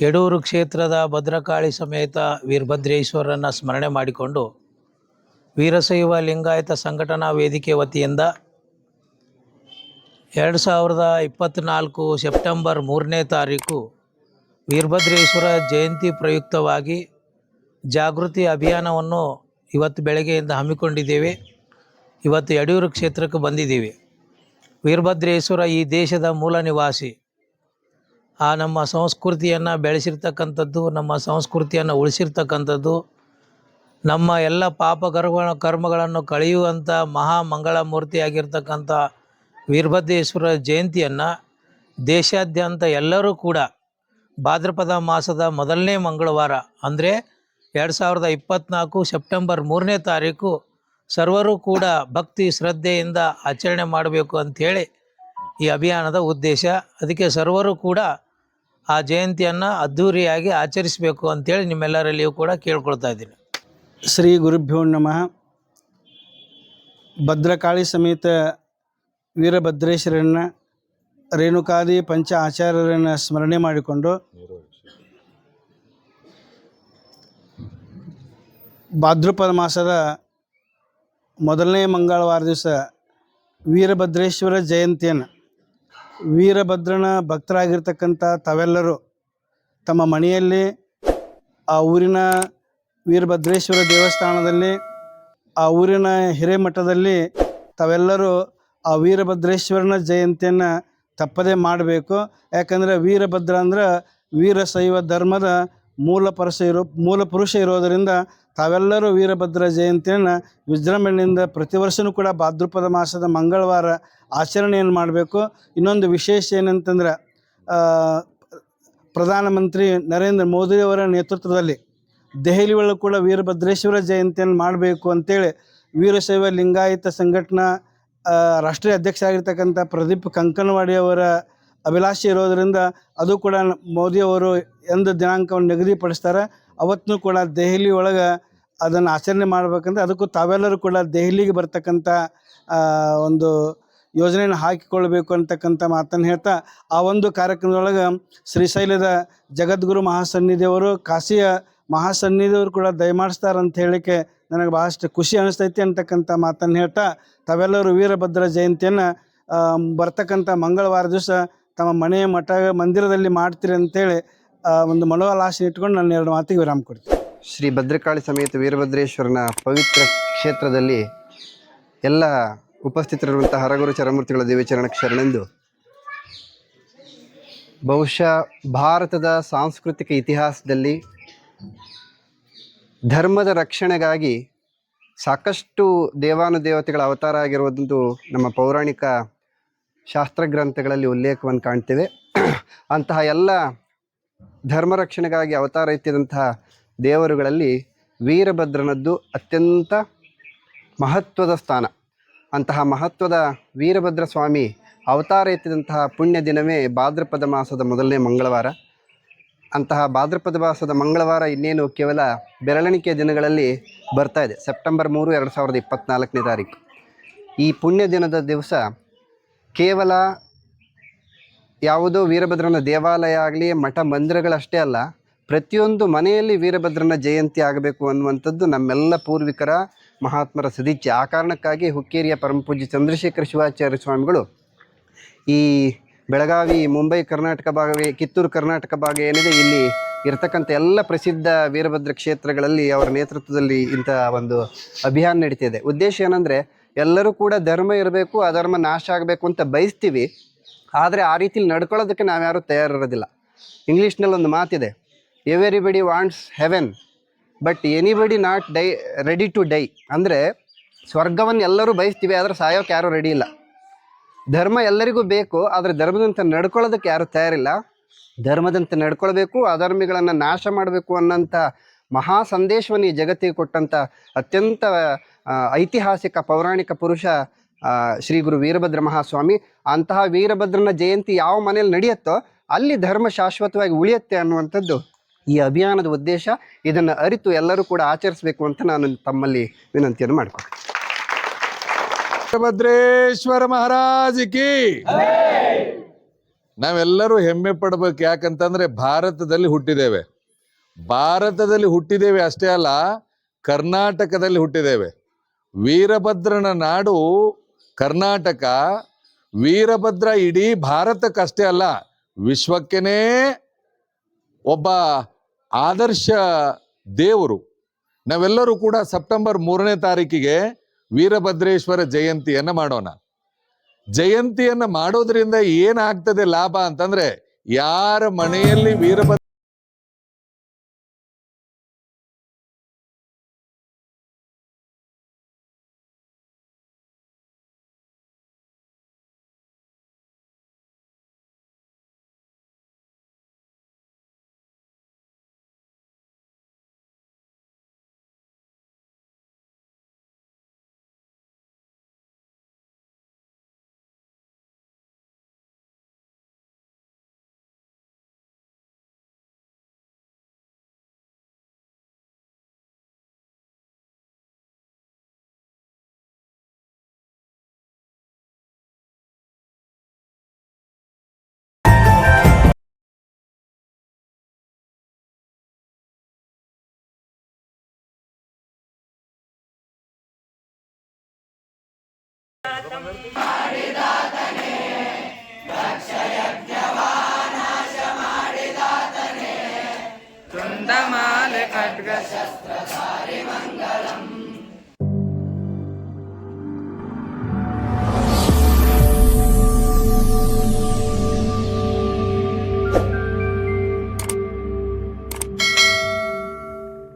ಯಡೂರು ಕ್ಷೇತ್ರದ ಭದ್ರಕಾಳಿ ಸಮೇತ ವೀರಭದ್ರೇಶ್ವರನ ಸ್ಮರಣೆ ಮಾಡಿಕೊಂಡು ವೀರಶೈವ ಲಿಂಗಾಯತ ಸಂಘಟನಾ ವೇದಿಕೆ ವತಿಯಿಂದ ಎರಡು ಸಾವಿರದ ಇಪ್ಪತ್ತ್ನಾಲ್ಕು ಸೆಪ್ಟೆಂಬರ್ ಮೂರನೇ ತಾರೀಕು ವೀರಭದ್ರೇಶ್ವರ ಜಯಂತಿ ಪ್ರಯುಕ್ತವಾಗಿ ಜಾಗೃತಿ ಅಭಿಯಾನವನ್ನು ಇವತ್ತು ಬೆಳಗ್ಗೆಯಿಂದ ಹಮ್ಮಿಕೊಂಡಿದ್ದೇವೆ. ಇವತ್ತು ಯಡಿಯೂರು ಕ್ಷೇತ್ರಕ್ಕೆ ಬಂದಿದ್ದೀವಿ. ವೀರಭದ್ರೇಶ್ವರ ಈ ದೇಶದ ಮೂಲ ನಿವಾಸಿ. ಆ ನಮ್ಮ ಸಂಸ್ಕೃತಿಯನ್ನು ಬೆಳೆಸಿರ್ತಕ್ಕಂಥದ್ದು, ನಮ್ಮ ಸಂಸ್ಕೃತಿಯನ್ನು ಉಳಿಸಿರ್ತಕ್ಕಂಥದ್ದು, ನಮ್ಮ ಎಲ್ಲ ಪಾಪ ಕರ್ಮ, ಕರ್ಮಗಳನ್ನು ಕಳೆಯುವಂಥ ಮಹಾ ಮಂಗಳ ಮೂರ್ತಿಯಾಗಿರ್ತಕ್ಕಂಥ ವೀರಭದ್ರೇಶ್ವರ ಜಯಂತಿಯನ್ನು ದೇಶಾದ್ಯಂತ ಎಲ್ಲರೂ ಕೂಡ ಭಾದ್ರಪದ ಮಾಸದ ಮೊದಲನೇ ಮಂಗಳವಾರ ಅಂದರೆ ಎರಡು ಸಾವಿರದ ಇಪ್ಪತ್ತ್ನಾಲ್ಕು ಸೆಪ್ಟೆಂಬರ್ ಮೂರನೇ ತಾರೀಕು ಸರ್ವರು ಕೂಡ ಭಕ್ತಿ ಶ್ರದ್ಧೆಯಿಂದ ಆಚರಣೆ ಮಾಡಬೇಕು ಅಂಥೇಳಿ ಈ ಅಭಿಯಾನದ ಉದ್ದೇಶ. ಅದಕ್ಕೆ ಸರ್ವರು ಕೂಡ ಆ ಜಯಂತಿಯನ್ನು ಅದ್ಧೂರಿಯಾಗಿ ಆಚರಿಸಬೇಕು ಅಂತೇಳಿ ನಿಮ್ಮೆಲ್ಲರಲ್ಲಿಯೂ ಕೂಡ ಕೇಳ್ಕೊಳ್ತಾ ಇದ್ದೀನಿ. ಶ್ರೀ ಗುರುಭ್ಯೋ ನಮಃ. ಭದ್ರಕಾಳಿ ಸಮೇತ ವೀರಭದ್ರೇಶ್ವರನ್ನ ರೇಣುಕಾದಿ ಪಂಚ ಆಚಾರ್ಯರನ್ನು ಸ್ಮರಣೆ ಮಾಡಿಕೊಂಡು ಭಾದ್ರಪದ ಮಾಸದ ಮೊದಲನೇ ಮಂಗಳವಾರ ದಿವಸ ವೀರಭದ್ರೇಶ್ವರ ಜಯಂತಿಯನ್ನು ವೀರಭದ್ರನ ಭಕ್ತರಾಗಿರ್ತಕ್ಕಂಥ ತಾವೆಲ್ಲರೂ ತಮ್ಮ ಮನೆಯಲ್ಲಿ ಆ ಊರಿನ ವೀರಭದ್ರೇಶ್ವರ ದೇವಸ್ಥಾನದಲ್ಲಿ, ಆ ಊರಿನ ಹಿರೇಮಠದಲ್ಲಿ ತಾವೆಲ್ಲರೂ ಆ ವೀರಭದ್ರೇಶ್ವರನ ಜಯಂತಿಯನ್ನು ತಪ್ಪದೇ ಮಾಡಬೇಕು. ಯಾಕಂದರೆ ವೀರಭದ್ರ ಅಂದ್ರೆ ವೀರಶೈವ ಧರ್ಮದ ಮೂಲ ಪರಶ ಇರೋ, ಮೂಲ ಪುರುಷ ಇರೋದರಿಂದ ತಾವೆಲ್ಲರೂ ವೀರಭದ್ರ ಜಯಂತಿಯನ್ನು ವಿಜೃಂಭಣೆಯಿಂದ ಪ್ರತಿ ವರ್ಷವೂ ಕೂಡ ಭಾದ್ರಪದ ಮಾಸದ ಮಂಗಳವಾರ ಆಚರಣೆಯನ್ನು ಮಾಡಬೇಕು. ಇನ್ನೊಂದು ವಿಶೇಷ ಏನಂತಂದ್ರೆ ಪ್ರಧಾನಮಂತ್ರಿ ನರೇಂದ್ರ ಮೋದಿಯವರ ನೇತೃತ್ವದಲ್ಲಿ ದೆಹಲಿ ಒಳಗೆ ಕೂಡ ವೀರಭದ್ರೇಶ್ವರ ಜಯಂತಿಯನ್ನು ಮಾಡಬೇಕು ಅಂತೇಳಿ ವೀರಶೈವ ಲಿಂಗಾಯತ ಸಂಘಟನಾ ರಾಷ್ಟ್ರೀಯ ಅಧ್ಯಕ್ಷ ಆಗಿರ್ತಕ್ಕಂಥ ಪ್ರದೀಪ್ ಕಂಕನವಾಡಿ ಅವರ ಅಭಿಲಾಷೆ ಇರೋದರಿಂದ ಅದು ಕೂಡ ಮೋದಿಯವರು ಎಂದು ದಿನಾಂಕವನ್ನು ನಿಗದಿಪಡಿಸ್ತಾರೆ. ಅವತ್ತೂ ಕೂಡ ದೆಹಲಿ ಒಳಗೆ ಅದನ್ನು ಆಚರಣೆ ಮಾಡ್ಬೇಕಂದ್ರೆ ಅದಕ್ಕೂ ತಾವೆಲ್ಲರೂ ಕೂಡ ದೆಹಲಿಗೆ ಬರ್ತಕ್ಕಂಥ ಒಂದು ಯೋಜನೆಯನ್ನು ಹಾಕಿಕೊಳ್ಬೇಕು ಅಂತಕ್ಕಂಥ ಮಾತನ್ನು ಹೇಳ್ತಾ, ಆ ಒಂದು ಕಾರ್ಯಕ್ರಮದೊಳಗೆ ಶ್ರೀಶೈಲದ ಜಗದ್ಗುರು ಮಹಾಸನ್ನಿಧಿಯವರು, ಕಾಶಿಯ ಮಹಾಸನ್ನಿಧಿಯವರು ಕೂಡ ದಯಮಾಡಿಸ್ತಾರೆ ಅಂತ ಹೇಳಿಕೆ ನನಗೆ ಭಾಳಷ್ಟು ಖುಷಿ ಅನಿಸ್ತೈತಿ ಅಂತಕ್ಕಂಥ ಮಾತನ್ನು ಹೇಳ್ತಾ, ತಾವೆಲ್ಲರೂ ವೀರಭದ್ರ ಜಯಂತಿಯನ್ನು ಬರ್ತಕ್ಕಂಥ ಮಂಗಳವಾರ ದಿವಸ ತಮ್ಮ ಮನೆಯ ಮಠ ಮಂದಿರದಲ್ಲಿ ಮಾಡ್ತೀರಿ ಅಂತೇಳಿ ಒಂದು ಮನೋಲಾಶೆ ಇಟ್ಕೊಂಡು ನಾನು ಎರಡು ಮಾತಿಗೆ ವಿರಾಮ ಕೊಡ್ತೀನಿ. ಶ್ರೀ ಭದ್ರಕಾಳಿ ಸಮೇತ ವೀರಭದ್ರೇಶ್ವರನ ಪವಿತ್ರ ಕ್ಷೇತ್ರದಲ್ಲಿ ಎಲ್ಲ ಉಪಸ್ಥಿತರಿರುವಂತಹ ಹರಗುರು ಚರಮೂರ್ತಿಗಳ ದೇವಿಚರಣ ಶರಣೆಂದು ಬಹುಶಃ ಭಾರತದ ಸಾಂಸ್ಕೃತಿಕ ಇತಿಹಾಸದಲ್ಲಿ ಧರ್ಮದ ರಕ್ಷಣೆಗಾಗಿ ಸಾಕಷ್ಟು ದೇವಾನುದೇವತೆಗಳ ಅವತಾರ ಆಗಿರುವುದಂತೂ ನಮ್ಮ ಪೌರಾಣಿಕ ಶಾಸ್ತ್ರಗ್ರಂಥಗಳಲ್ಲಿ ಉಲ್ಲೇಖವನ್ನು ಕಾಣ್ತೇವೆ. ಅಂತಹ ಎಲ್ಲ ಧರ್ಮ ರಕ್ಷಣೆಗಾಗಿ ಅವತಾರ ಎತ್ತಿದಂತಹ ದೇವರುಗಳಲ್ಲಿ ವೀರಭದ್ರನದ್ದು ಅತ್ಯಂತ ಮಹತ್ವದ ಸ್ಥಾನ. ಅಂತಹ ಮಹತ್ವದ ವೀರಭದ್ರ ಸ್ವಾಮಿ ಅವತಾರ ಎತ್ತಿದಂತಹ ಪುಣ್ಯ ದಿನವೇ ಭಾದ್ರಪದ ಮಾಸದ ಮೊದಲನೇ ಮಂಗಳವಾರ. ಅಂತಹ ಭಾದ್ರಪದ ಮಾಸದ ಮಂಗಳವಾರ ಇನ್ನೇನು ಕೇವಲ ಬೆರಳಿಕೆಯ ದಿನಗಳಲ್ಲಿ ಬರ್ತಾ ಇದೆ. ಸೆಪ್ಟೆಂಬರ್ ಮೂರು, ಎರಡು ಸಾವಿರದ ಇಪ್ಪತ್ತ್ನಾಲ್ಕನೇ ತಾರೀಕು. ಈ ಪುಣ್ಯ ದಿನದ ದಿವಸ ಕೇವಲ ಯಾವುದೋ ವೀರಭದ್ರನ ದೇವಾಲಯ ಆಗಲಿ, ಮಠ ಮಂದಿರಗಳಷ್ಟೇ ಅಲ್ಲ, ಪ್ರತಿಯೊಂದು ಮನೆಯಲ್ಲಿ ವೀರಭದ್ರನ ಜಯಂತಿ ಆಗಬೇಕು ಅನ್ನುವಂಥದ್ದು ನಮ್ಮೆಲ್ಲ ಪೂರ್ವಿಕರ ಮಹಾತ್ಮರ ಸದಿಚ್ಛೆ. ಆ ಕಾರಣಕ್ಕಾಗಿ ಹುಕ್ಕೇರಿಯ ಪರಮಪೂಜ್ಯ ಚಂದ್ರಶೇಖರ ಶಿವಾಚಾರ್ಯ ಸ್ವಾಮಿಗಳು ಈ ಬೆಳಗಾವಿ, ಮುಂಬೈ, ಕರ್ನಾಟಕ ಭಾಗವೇ, ಕಿತ್ತೂರು, ಕರ್ನಾಟಕ ಭಾಗ ಏನಿದೆ, ಇಲ್ಲಿ ಇರತಕ್ಕಂಥ ಎಲ್ಲ ಪ್ರಸಿದ್ಧ ವೀರಭದ್ರ ಕ್ಷೇತ್ರಗಳಲ್ಲಿ ಅವರ ನೇತೃತ್ವದಲ್ಲಿ ಇಂಥ ಒಂದು ಅಭಿಯಾನ ನಡೀತಿದೆ ಉದ್ದೇಶ ಏನಂದರೆ ಎಲ್ಲರೂ ಕೂಡ ಧರ್ಮ ಇರಬೇಕು, ಅಧರ್ಮ ನಾಶ ಆಗಬೇಕು ಅಂತ ಬಯಸ್ತೀವಿ. ಆದರೆ ಆ ರೀತಿಲಿ ನಡ್ಕೊಳ್ಳೋದಕ್ಕೆ ನಾವ್ಯಾರೂ ತಯಾರಿರೋದಿಲ್ಲ. ಇಂಗ್ಲೀಷ್ನಲ್ಲಿ ಒಂದು ಮಾತಿದೆ everybody wants heaven but anybody not die ready to die ಅಂದರೆ ಸ್ವರ್ಗವನ್ನು ಎಲ್ಲರೂ ಬಯಸ್ತೀವಿ, ಆದರೆ ಸಾಯೋಕೆ ಯಾರೂ ರೆಡಿ ಇಲ್ಲ. ಧರ್ಮ ಎಲ್ಲರಿಗೂ ಬೇಕು, ಆದರೆ ಧರ್ಮದಂತೆ ನಡ್ಕೊಳ್ಳೋದಕ್ಕೆ ಯಾರೂ ತಯಾರಿಲ್ಲ. ಧರ್ಮದಂತೆ ನಡ್ಕೊಳ್ಬೇಕು, ಅಧರ್ಮಿಗಳನ್ನು ನಾಶ ಮಾಡಬೇಕು ಅನ್ನೋಂಥ ಮಹಾ ಸಂದೇಶವನ್ನು ಈ ಜಗತ್ತಿಗೆ ಕೊಟ್ಟಂಥ ಅತ್ಯಂತ ಐತಿಹಾಸಿಕ ಪೌರಾಣಿಕ ಪುರುಷ ಶ್ರೀ ಗುರು ವೀರಭದ್ರ ಮಹಾಸ್ವಾಮಿ, ಅಂತಹ ವೀರಭದ್ರನ ಜಯಂತಿ ಯಾವ ಮನೇಲಿ ನಡೆಯುತ್ತೋ ಅಲ್ಲಿ ಧರ್ಮ ಶಾಶ್ವತವಾಗಿ ಉಳಿಯುತ್ತೆ ಅನ್ನುವಂಥದ್ದು ಈ ಅಭಿಯಾನದ ಉದ್ದೇಶ. ಇದನ್ನು ಅರಿತು ಎಲ್ಲರೂ ಕೂಡ ಆಚರಿಸಬೇಕು ಅಂತ ನಾನು ತಮ್ಮಲ್ಲಿ ವಿನಂತಿಯನ್ನು ಮಾಡ್ಕೊಳ್ತೀನಿ. ವೀರಭದ್ರೇಶ್ವರ ಮಹಾರಾಜಿಕಿ ನಾವೆಲ್ಲರೂ ಹೆಮ್ಮೆ ಪಡ್ಬೇಕು. ಯಾಕಂತಂದ್ರೆ ಭಾರತದಲ್ಲಿ ಹುಟ್ಟಿದ್ದೇವೆ. ಭಾರತದಲ್ಲಿ ಹುಟ್ಟಿದ್ದೇವೆ ಅಷ್ಟೇ ಅಲ್ಲ, ಕರ್ನಾಟಕದಲ್ಲಿ ಹುಟ್ಟಿದ್ದೇವೆ. ವೀರಭದ್ರನ ನಾಡು ಕರ್ನಾಟಕ. ವೀರಭದ್ರ ಇಡೀ ಭಾರತಕ್ಕಷ್ಟೇ ಅಲ್ಲ, ವಿಶ್ವಕ್ಕೇನೇ ಒಬ್ಬ ಆದರ್ಶ ದೇವರು. ನಾವೆಲ್ಲರೂ ಕೂಡ ಸೆಪ್ಟೆಂಬರ್ ಮೂರನೇ ತಾರೀಕಿಗೆ ವೀರಭದ್ರೇಶ್ವರ ಜಯಂತಿಯನ್ನು ಮಾಡೋಣ. ಜಯಂತಿಯನ್ನು ಮಾಡೋದ್ರಿಂದ ಏನಾಗ್ತದೆ ಲಾಭ ಅಂತಂದ್ರೆ, ಯಾರ ಮನೆಯಲ್ಲಿ ವೀರಭದ್ರ ಚುಂಡಮಾಲೆ ಖಡ್ಗ